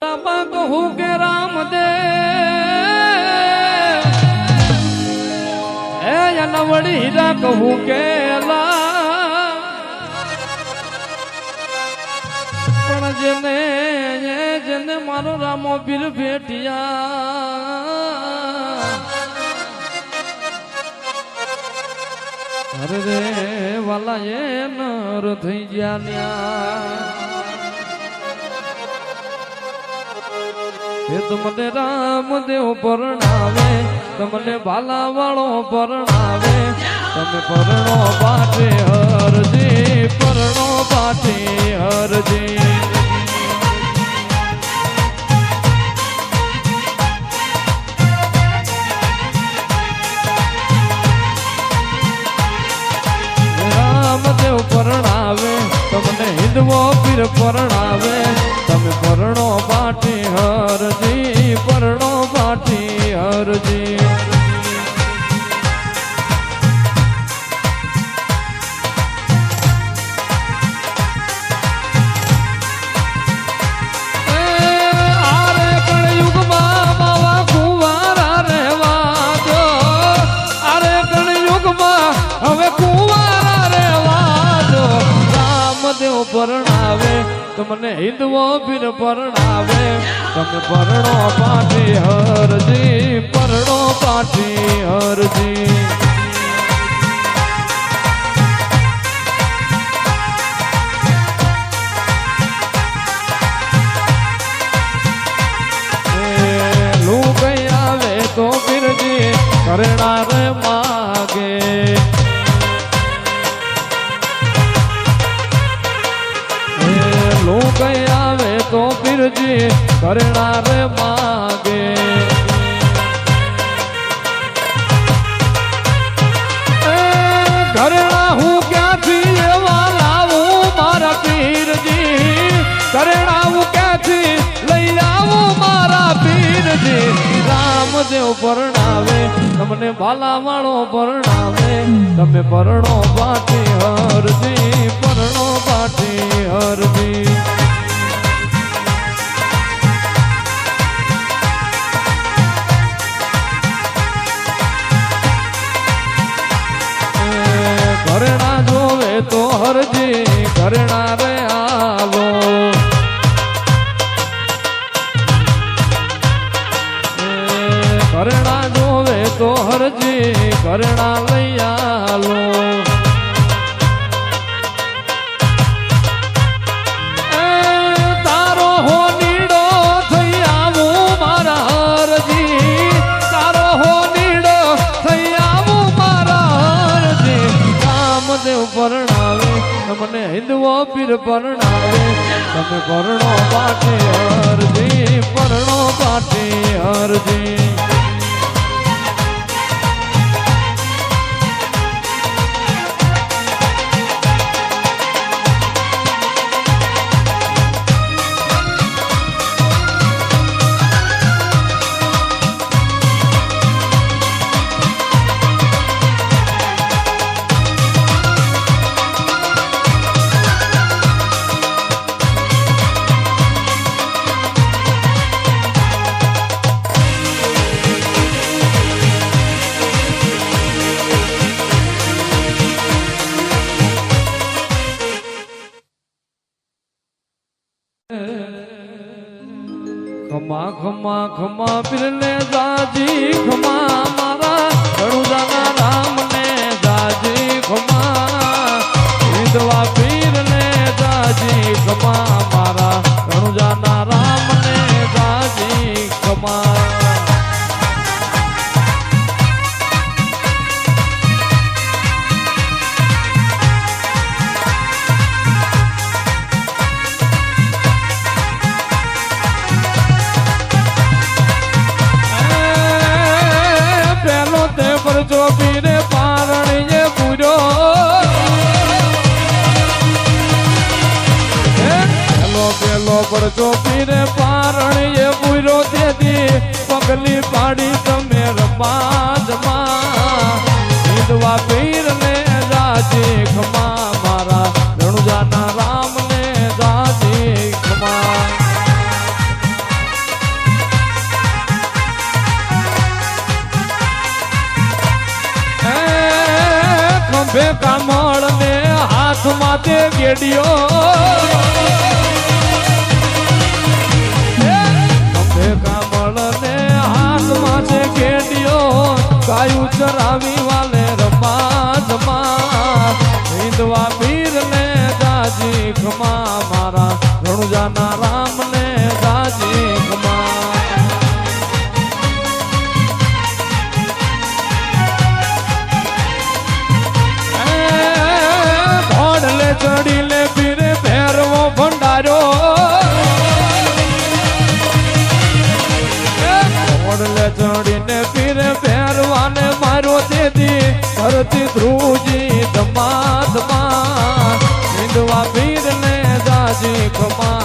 કહું કે રામ દે એ નવડી હીરા કહું કે પણ જેને જેને મારો રામો પીર ભેટિયા. અરે રે વાલા, એ નર થઈ ગયા ન્યા. એ તમને રામદેવ પરણાવે, તમને બાલા વાળો પરણાવે. તમે પરણો પાટે હરજી, પરણો પાટે હરજી. રામદેવ પરણાવે, તમને હિંદવો પીર પરણાવે. તમે પરણો પાટે હરજી. તમને હિંદવો બિન પરણાવે. તમે પરણો પાઠી હરજી પરણો પાઠી હરજી. લું લું કઈ આવે તો પીરજી કરનાર માગે. ઘરણા હું ક્યાંથી એવા લાવું મારા પીરજી? ઘરેણા હું ક્યાંથી લઈ આવું મારા પીરજી? રામદેવ પરણાવે તમને બાલા વાળો પરણાવે. તમે પરણો પાઠી હરજી, પરણો પાટી હરજી. ઘરણા જોવે તો હરજી, ઘરણા નીડો જોવે તો હરજી રામદેવ આલો મને હિન્દુઓ પીર પરણાવે. તમે પરણો પાઠે હરજી, પરણો પાઠે હરજી. ખમા ખમા ખમા, પીરને દાજી ખમા, મારા રણુજાના રામને દાજી ખમા, વિધવા પીરને દાજી ખમા તે પરચો પીરે પારણીએ પૂર્યો. પેલો ભેગા મળ ને હાથમાં તે ગેડિયો. ભેગા મળ ને હાથમાં છે ગેડિયો. ગાયું ચરાવી વાલે ચડી લે પીરે ભેરવો ભંડારો. ઓડલે ચડીને પીરે ભેરવાને મારો દેદી ધરતી ધ્રુજી ધમા ધમા હિંદવા પીરને જાજી ખમા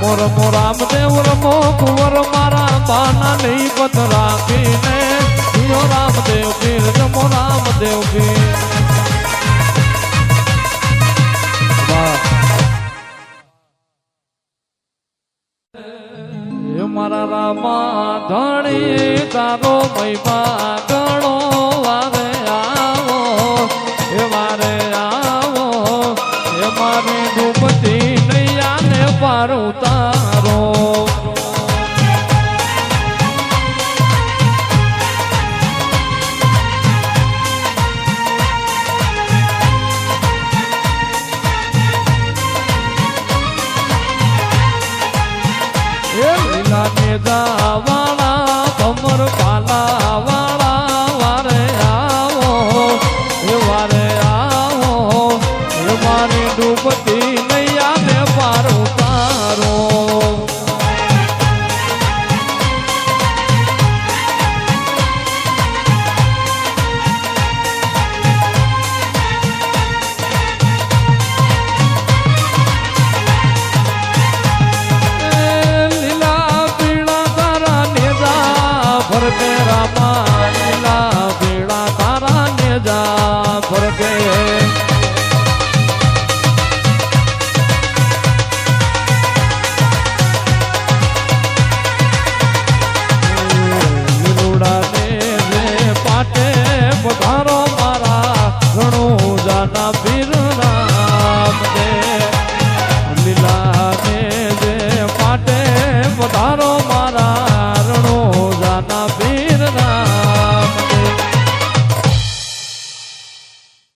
મોર મોર રામદેવ રમો કુંવર મારા બાના નહીં પત રાખીને. જીઓ રામદેવ પીર જમો રામદેવ પીર. મારા રામા ધણી, તારો મહિમા लगाव